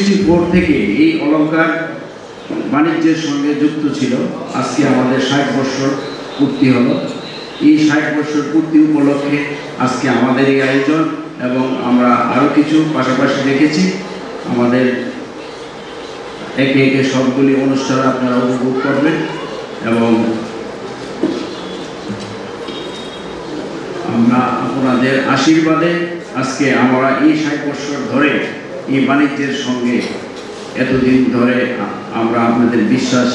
Sixty four থেকে এই অলংকার বাণিজ্যের সঙ্গে যুক্ত ছিল। আজকে আমাদের ষাট বছর পূর্তি হলো। এই ষাট বছর পূর্তি উপলক্ষে আজকে আমাদের এই আয়োজন এবং আমরা আরও কিছু পাশাপাশি দেখেছি। আমাদের একে একে সবগুলি অনুষ্ঠান আপনারা উপভোগ করবেন এবং আমরা আপনাদের আশীর্বাদে আজকে আমরা এই ষাট বছর ধরে এই বাণিজ্যের সঙ্গে এতদিন ধরে আমরা আপনাদের বিশ্বাস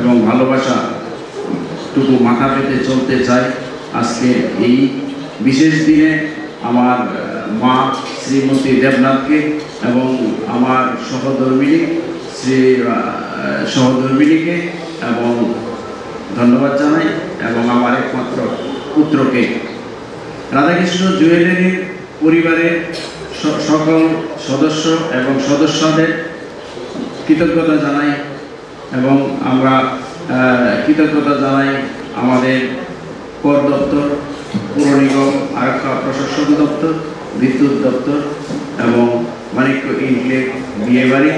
এবং ভালোবাসা টুকু মাথা পেতে চলতে চাই। আজকে এই বিশেষ দিনে আমার মা শ্রীমতী দেবনাথকে এবং আমার সহধর্মিনী শ্রী সহধর্মিনীকে এবং ধন্যবাদ জানাই এবং আমার একমাত্র পুত্রকে। রাধাকৃষ্ণ জুয়েলারির পরিবারের সকল সদস্য এবং সদস্যদের কৃতজ্ঞতা জানাই এবং আমরা কৃতজ্ঞতা জানাই আমাদের কর দপ্তর, পৌর নিগম, আরক্ষা প্রশাসন দপ্তর, বিদ্যুৎ দপ্তর এবং মানিক্য ইনক্লেভ বিয়েবাড়ি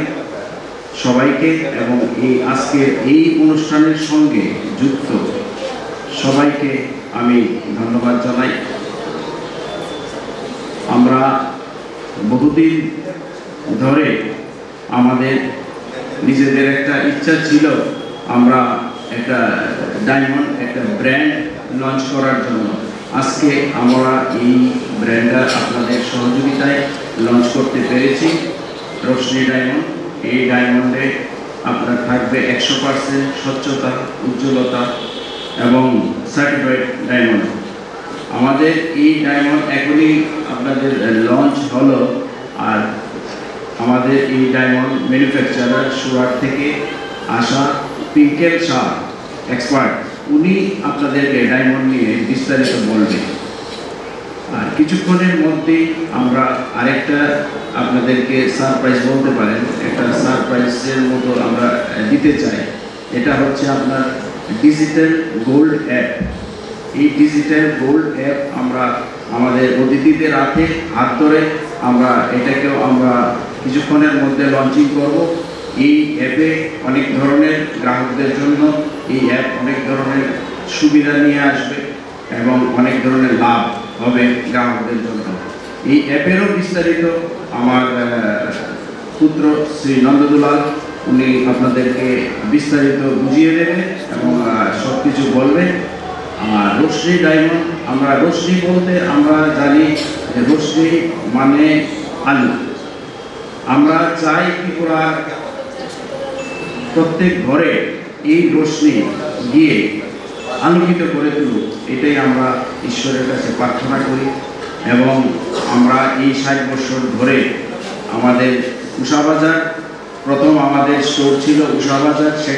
সবাইকে এবং এই আজকের এই অনুষ্ঠানের সঙ্গে যুক্ত সবাইকে আমি ধন্যবাদ জানাই আমরা বহুদিন ধরে আমাদের নিজেদের একটা ইচ্ছা ছিল আমরা একটা ডায়মন্ড একটা ব্র্যান্ড লঞ্চ করার জন্য। আজকে আমরা এই ব্র্যান্ডটা আপনাদের সহযোগিতায় লঞ্চ করতে পেরেছি, রশ্মি ডায়মন্ড এই ডায়মন্ডে আপনার থাকবে একশো পার্সেন্ট স্বচ্ছতা, উজ্জ্বলতা এবং সার্টিফাইড ডায়মন্ড আমাদের এই ডায়মন্ড এখনই আপনাদের লঞ্চ হলো আর আমাদের এই ডায়মন্ড ম্যানুফ্যাকচারার সুরাট থেকে আসা পিঙ্কেল শাহ এক্সপার্ট উনি আপনাদেরকে ডায়মন্ড নিয়ে বিস্তারিত বলবেন। আর কিছুক্ষণের মধ্যেই আমরা আরেকটা আপনাদেরকে সারপ্রাইজ বলতে পারেন। একটা সারপ্রাইজের মতো আমরা দিতে চাই। এটা হচ্ছে আপনার ডিজিটাল গোল্ড অ্যাপ এই ডিজিটাল গোল্ড অ্যাপ আমরা আমাদের অতিথিদের হাতে, হাত ধরে আমরা এটাকেও আমরা কিছুক্ষণের মধ্যে লঞ্চিং করব। এই অ্যাপে অনেক ধরনের গ্রাহকদের জন্য এই অ্যাপ অনেক ধরনের সুবিধা নিয়ে আসবে এবং অনেক ধরনের লাভ হবে গ্রাহকদের জন্য। এই অ্যাপেরও বিস্তারিত আমার পুত্র শ্রী নন্দদুলাল, উনি আপনাদেরকে বিস্তারিত বুঝিয়ে দেবেন এবং সব কিছু বলবেন। রশ্মি ডায়মন্ড, আমরা রশ্মি বলতে আমরা জানি রশ্মি মানে আলু। আমরা চাই ত্রিপুরা প্রত্যেক ঘরে এই রশ্মি গিয়ে আলোকিত করে তুলুক। এটাই আমরা ঈশ্বরের কাছে প্রার্থনা করি এবং আমরা এই ষাট বছর ধরে আমাদের উষাবাজার প্রথম আমাদের স্টোর ছিল উষাবাজার সেখান